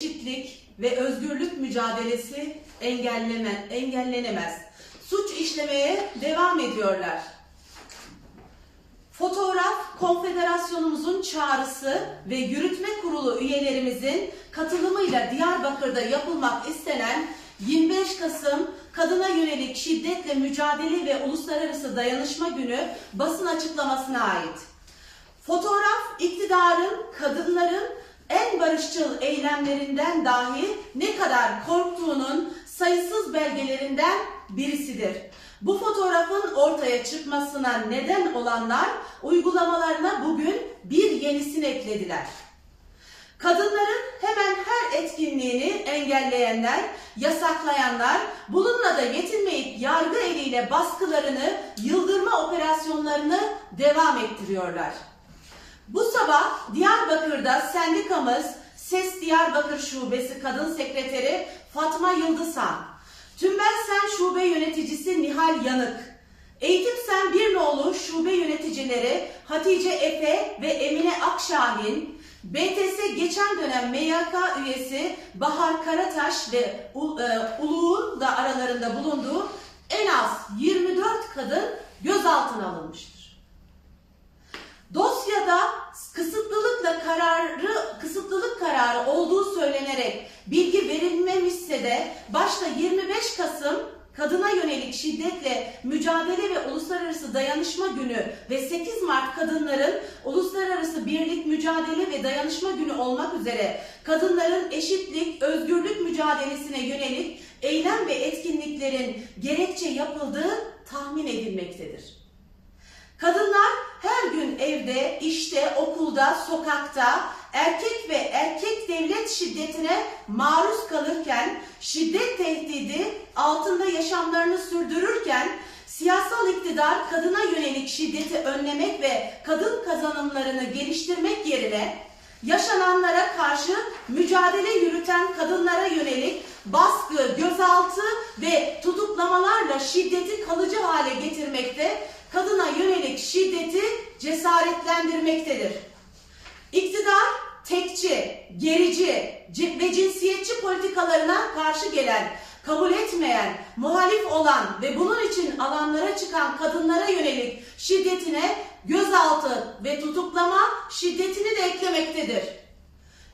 eşitlik ve özgürlük mücadelesi engelleme, engellenemez. Suç işlemeye devam ediyorlar. Fotoğraf Konfederasyonumuzun çağrısı ve yürütme kurulu üyelerimizin katılımıyla Diyarbakır'da yapılmak istenen 25 Kasım Kadına Yönelik Şiddetle Mücadele ve Uluslararası Dayanışma Günü basın açıklamasına ait. Fotoğraf iktidarın kadınların en barışçıl eylemlerinden dahi ne kadar korktuğunun sayısız belgelerinden birisidir. Bu fotoğrafın ortaya çıkmasına neden olanlar uygulamalarına bugün bir yenisini eklediler. Kadınların hemen her etkinliğini engelleyenler, yasaklayanlar, bununla da yetinmeyip yargı eliyle baskılarını, yıldırma operasyonlarını devam ettiriyorlar. Bu sabah Diyarbakır'da sendikamız Ses Diyarbakır Şubesi Kadın Sekreteri Fatma Yıldızhan, Tümbel Sen Şube Yöneticisi Nihal Yanık, Eğitim Sen Birnoğlu Şube Yöneticileri Hatice Efe ve Emine Akşahin, BTS geçen dönem MYK üyesi Bahar Karataş ve e, Uluğ'un da aralarında bulunduğu en az 24 kadın gözaltına alınmıştır. De başta 25 Kasım Kadına yönelik şiddetle mücadele ve uluslararası dayanışma günü ve 8 Mart kadınların uluslararası birlik mücadele ve dayanışma günü olmak üzere kadınların eşitlik, özgürlük mücadelesine yönelik eylem ve etkinliklerin gerekçe yapıldığı tahmin edilmektedir. Kadınlar her gün evde, işte, okulda, sokakta erkek ve erkek devlet şiddetine maruz kalırken, şiddet tehdidi altında yaşamlarını sürdürürken, siyasal iktidar kadına yönelik şiddeti önlemek ve kadın kazanımlarını geliştirmek yerine yaşananlara karşı mücadele yürüten kadınlara yönelik baskı, gözaltı ve tutuklamalarla şiddeti kalıcı hale getirmekte, kadına yönelik şiddeti cesaretlendirmektedir. İktidar tekçi, gerici ci- ve cinsiyetçi politikalarına karşı gelen, kabul etmeyen, muhalif olan ve bunun için alanlara çıkan kadınlara yönelik şiddetine gözaltı ve tutuklama şiddetini de eklemektedir.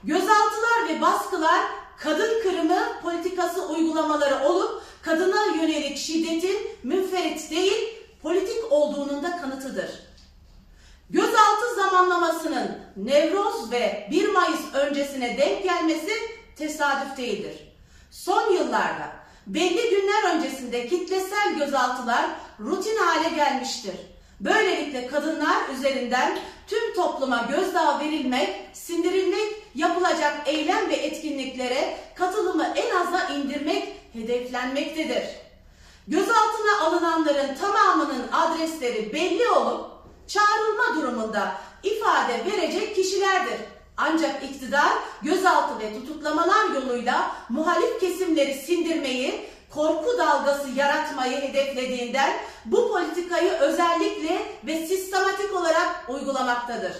Gözaltılar ve baskılar kadın kırımı politikası uygulamaları olup kadına yönelik şiddetin münferit değil politik olduğunun da kanıtıdır. Gözaltı zamanlamasının Nevroz ve 1 Mayıs öncesine denk gelmesi tesadüf değildir. Son yıllarda belli günler öncesinde kitlesel gözaltılar rutin hale gelmiştir. Böylelikle kadınlar üzerinden tüm topluma gözdağı verilmek, sindirilmek, yapılacak eylem ve etkinliklere katılımı en aza indirmek hedeflenmektedir. Gözaltına alınanların tamamının adresleri belli olup çağrılma durumunda ifade verecek kişilerdir. Ancak iktidar gözaltı ve tutuklamalar yoluyla muhalif kesimleri sindirmeyi, korku dalgası yaratmayı hedeflediğinden bu politikayı özellikle ve sistematik olarak uygulamaktadır.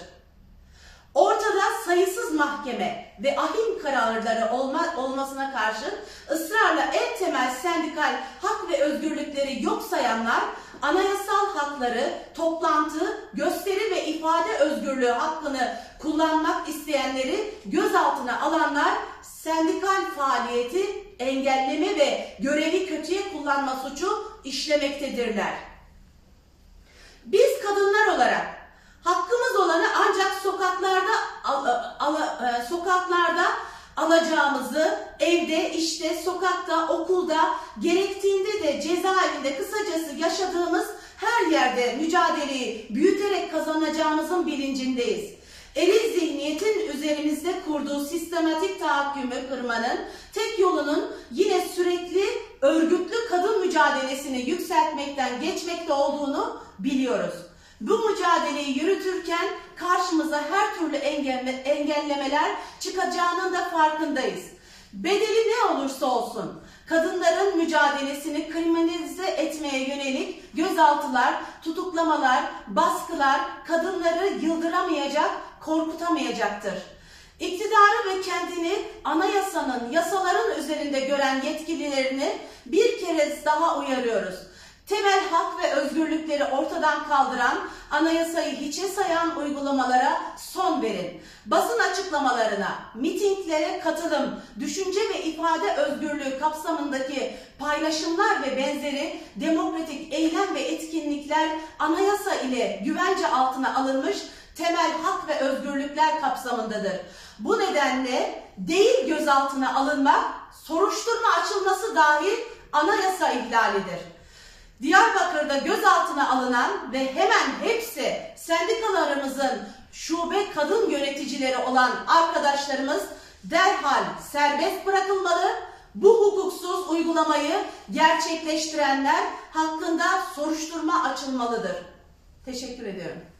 Ortada sayısız mahkeme ve ahim kararları olma, olmasına karşın ısrarla en temel sendikal hak ve özgürlükleri yok sayanlar, anayasal hakları, toplantı, gösteri ve ifade özgürlüğü hakkını kullanmak isteyenleri gözaltına alanlar sendikal faaliyeti engelleme ve görevi kötüye kullanma suçu işlemektedirler. Biz kadınlar olarak hakkımız olanı ancak sokaklarda al- al- e, sokaklarda alacağımızı evde, işte, sokakta, okulda, gerektiğinde de cezaevinde kısacası yaşadığımız her yerde mücadeleyi büyüterek kazanacağımızın bilincindeyiz. Eril zihniyetin üzerimizde kurduğu sistematik tahakkümü kırmanın tek yolunun yine sürekli örgütlü kadın mücadelesini yükseltmekten geçmekte olduğunu biliyoruz. Bu mücadeleyi yürütürken karşımıza her türlü engelle- engellemeler çıkacağının da farkındayız. Bedeli ne olursa olsun kadınların mücadelesini kriminalize etmeye yönelik gözaltılar, tutuklamalar, baskılar kadınları yıldıramayacak, korkutamayacaktır. İktidarı ve kendini anayasanın, yasaların üzerinde gören yetkililerini bir kere daha uyarıyoruz. Temel hak ve özgürlükleri ortadan kaldıran, anayasayı hiçe sayan uygulamalara son verin. Basın açıklamalarına, mitinglere katılım, düşünce ve ifade özgürlüğü kapsamındaki paylaşımlar ve benzeri demokratik eylem ve etkinlikler anayasa ile güvence altına alınmış temel hak ve özgürlükler kapsamındadır. Bu nedenle değil gözaltına alınmak, soruşturma açılması dahil anayasa ihlalidir. Diyarbakır'da gözaltına alınan ve hemen hepsi sendikalarımızın şube kadın yöneticileri olan arkadaşlarımız derhal serbest bırakılmalı. Bu hukuksuz uygulamayı gerçekleştirenler hakkında soruşturma açılmalıdır. Teşekkür ediyorum.